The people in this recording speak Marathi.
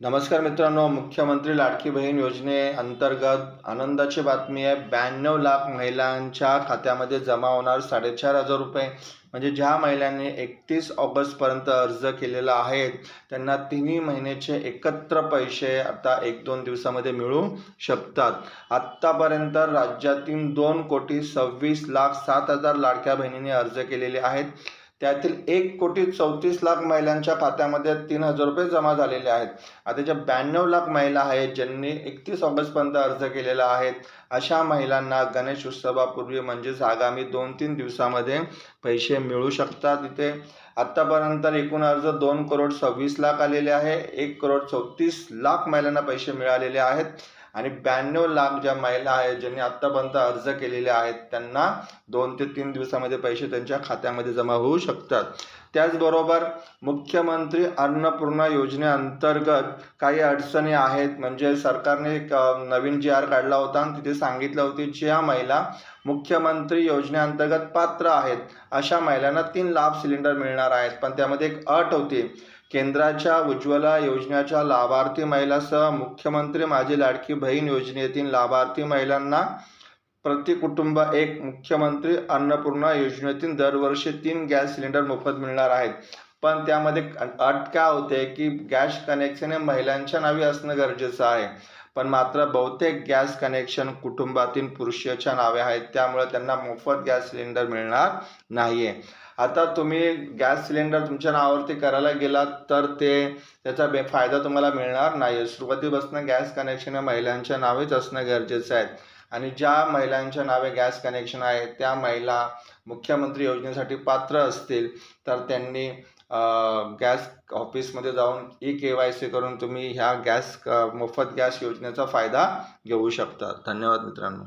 नमस्कार मित्रांनो मुख्यमंत्री लाडकी बहीण योजनेअंतर्गत आनंदाची बातमी आहे. ब्याण्णव लाख महिलांच्या खात्यामध्ये जमा होणार साडेचार हजार रुपये. म्हणजे ज्या महिलांनी एकतीस ऑगस्टपर्यंत अर्ज केलेला आहे त्यांना तिन्ही महिन्याचे एकत्र पैसे आता एक दोन दिवसामध्ये मिळू शकतात. आत्तापर्यंत राज्यातील दोन कोटी सव्वीस लाख सात हजार लाडक्या बहिणींनी अर्ज केलेले आहेत. त्यातील एक कोटी चौतीस लाख महिलांच्या खात्यामध्ये तीन हजार रुपये जमा झालेले आहेत. आता ज्या ब्याण्णव लाख महिला आहेत ज्यांनी एकतीस ऑगस्टपर्यंत अर्ज केलेला आहेत अशा महिलांना गणेश उत्सवापूर्वी म्हणजेच आगामी दोन तीन दिवसामध्ये पैसे मिळू शकतात. इथे आत्तापर्यंत एकूण अर्ज दोन करोड सव्वीस लाख आलेले आहे. एक करोड चौतीस लाख महिलांना पैसे मिळालेले आहेत. आणि ब्याण्णव लाख ज्या महिला आहेत ज्यांनी आत्तापर्यंत अर्ज केलेले आहेत त्यांना दोन ते तीन दिवसामध्ये पैसे त्यांच्या खात्यामध्ये जमा होऊ शकतात. त्याचबरोबर मुख्यमंत्री अन्नपूर्णा योजनेअंतर्गत काही अडचणी आहेत. म्हणजे सरकारने एक नवीन जी आर काढला होता आणि तिथे सांगितलं होती ज्या महिला मुख्यमंत्री योजनेअंतर्गत पात्र आहेत अशा महिलांना तीन लाभ सिलेंडर मिळणार आहेत. पण त्यामध्ये एक अट होती. केंद्राच्या उज्ज्वला योजनेच्या लाभार्थी महिलासह मुख्यमंत्री माझी लाडकी बहीण योजनेतील लाभार्थी महिलांना प्रति कुटुंब एक मुख्यमंत्री अन्नपूर्णा योजनेतून दरवर्षी तीन गॅस सिलेंडर मोफत मिळणार आहेत. पण त्यामध्ये अट काय होते की गॅस कनेक्शन हे महिलांच्या नावे असणं गरजेचं आहे. पण मात्र बहुतेक गॅस कनेक्शन कुटुंबातील पुरुषाच्या नावे आहेत. त्यामुळे त्यांना मोफत गॅस सिलेंडर मिळणार नाही आहे आता तुम्ही गॅस सिलेंडर तुमच्या नावावरती करायला गेलात तर ते त्याचा बेफायदा तुम्हाला मिळणार नाही सुरुवातीपासून गॅस कनेक्शन हे महिलांच्या नावेच असणं गरजेचं आहे. आणि ज्या महिलांच्या नावे गॅस कनेक्शन आहे त्या महिला मुख्यमंत्री योजनेसाठी पात्र असतील तर त्यांनी गॅस ऑफिसमध्ये जाऊन ई के वाय सी करून तुम्ही ह्या गॅस मोफत गॅस योजनेचा फायदा घेऊ शकता. धन्यवाद मित्रांनो.